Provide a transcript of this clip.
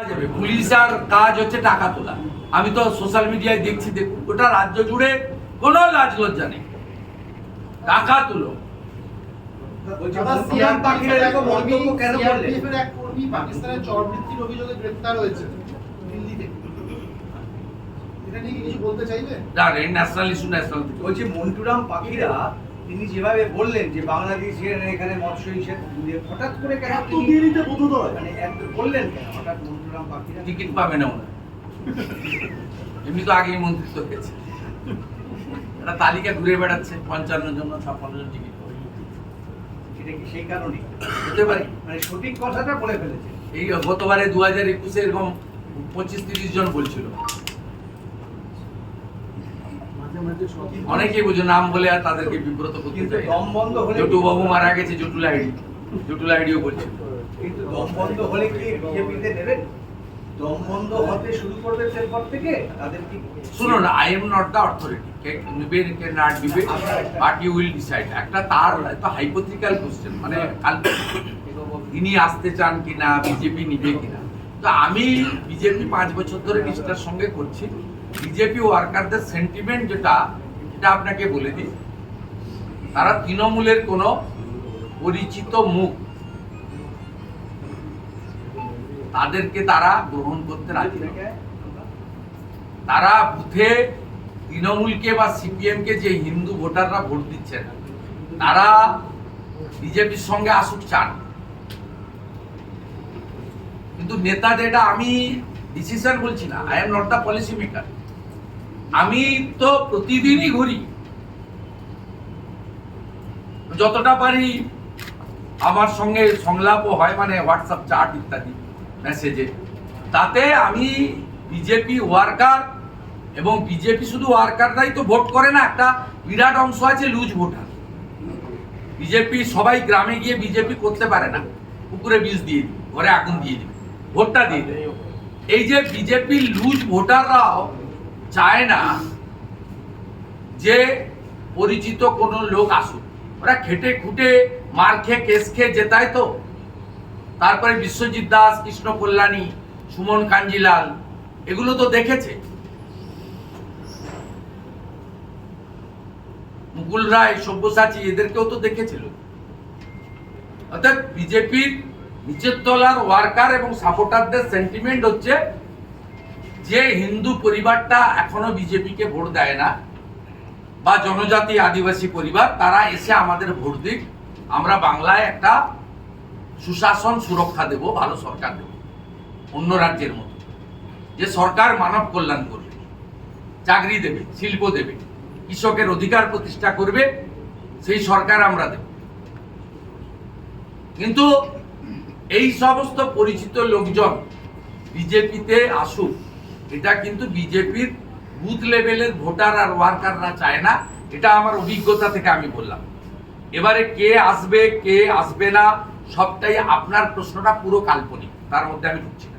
যাবে। পুলিশের কাজ হচ্ছে টাকা তোলা। আমি তো সোশ্যাল মিডিয়ায় দেখছি ওটা রাজ্য জুড়ে কোনো লাজ লজ্জা নেই। টাকা তুলো। ন্যাশনাল ইস্যু ন্যাশনাল বলছি মন্টুরাম পাখিরা তিনি যেভাবে বললেন যে বাংলাদেশের এখানে মৎস্য হিসেবে হঠাৎ করে কেন এত দেরিতে বোধোদয় মানে এত বললেন কেন? হঠাৎ মন্টুরাম পাখিরা টিকিট পাবে না ওরা এমনি তো আগেই মন্ত্রিত্ব হয়েছে। একটা তালিকা ঘুরে বেড়াচ্ছে পঞ্চান্ন জন ছাপ্পান্ন জন টিকিট। এটা কি সেই কারণে? হতে পারে। মানে সঠিক কথাটা বলে ফেলেছে। এই গতবারে দু হাজার একুশে এরকম পঁচিশ তিরিশ জন বলছিল। অনেকেই বুঝো নাম বলে আর তাদেরকে বিব্রত করতে চাই জটু বাবু মারা গেছে জটুল আইডি। জটুল আইডিও বলছিল কিন্তু দম বন্ধ হলে কি বিজেপিতে দেবেন? দম বন্ধ হতে শুরু করবে এরপর থেকে তাদের কি? শুনুন I am not the authority কে কে নট দিবে বাট ইউ উইল ডিসাইড একটা তার একটা হাইপোথিক্যাল কোশ্চেন মানে তিনি আসতে চান কিনা বিজেপি নিবে কিনা। তো আমি বিজেপি পাঁচ বছর ধরে নিষ্ঠার সঙ্গে করছি। বিজেপি ওয়ার্কারদের সেন্টিমেন্ট যেটা এটা আপনাকে বলে দিই। তারা তৃণমূলের কোনো পরিচিত মুখ। তাদেরকে তারা গ্রহণ করতে রাজি তারা বুথে তৃণমূলকে বা সিপিএম কে যে হিন্দু ভোটাররা ভোট দিচ্ছেন, তারা বিজেপির সঙ্গে আসুক চান। কিন্তু নেতা যেটা আমি ডিসিশন বলছি না। I am not the policy maker আমি তো প্রতিদিনই ঘুরি। যতটা পারি আমার সঙ্গে সংলাপও হয় মানে হোয়াটসঅ্যাপ চাট ইত্যাদি মেসেজে তাতে আমি বিজেপি ওয়ার্কার এবং বিজেপি শুধু ওয়ার্কাররাই তো ভোট করে না, একটা বিরাট অংশ আছে লুজ ভোটার। বিজেপি সবাই গ্রামে গিয়ে বিজেপি করতে পারে না। পুকুরে বীজ দিয়ে দিবে, ঘরে আগুন দিয়ে দিবে, ভোটটা দিয়ে দেবে। এই যে বিজেপি লুজ ভোটাররাও চায় না যে পরিচিত কোনো লোক আসুক। ওরা খেটে খুটে, মার খেয়ে কেস খেয়ে জেতায় তো। তারপরে বিশ্বজিৎ দাস, কৃষ্ণ কল্যাণী, সুমন কাঞ্জিলাল, এগুলো তো দেখেছে। মুকুল রায়, সব্যসাচী, এদেরকেও তো দেখেছিল। অর্থাৎ বিজেপির নিচের তলার ওয়ার্কার এবং সাপোর্টারদের সেন্টিমেন্ট হচ্ছে যে হিন্দু পরিবারটা এখনও বিজেপিকে ভোট দেয় না, বা জনজাতি আদিবাসী পরিবার, তারা এসে আমাদের ভোট দিক। আমরা বাংলায় একটা সুশাসন সুরক্ষা দেব, ভালো সরকার দেব, অন্য রাজ্যের মতো। যে সরকার মানব কল্যাণ করবে, চাকরি দেবে, শিল্প দেবে, কৃষকের অধিকার প্রতিষ্ঠা করবে, সেই সরকার আমরা দেব। কিন্তু এই সমস্ত পরিচিত লোকজন বিজেপিতে আসুক এটা কিন্তু বিজেপির বুথ লেভেলের ভোটার আর ওয়ার্কাররা চায় না। এটা আমার অভিজ্ঞতা থেকে আমি বললাম। এবারে কে আসবে কে আসবে না, সবটাই আপনার প্রশ্নটা পুরো কাল্পনিক। তার মধ্যে আমি ঢুকছি না।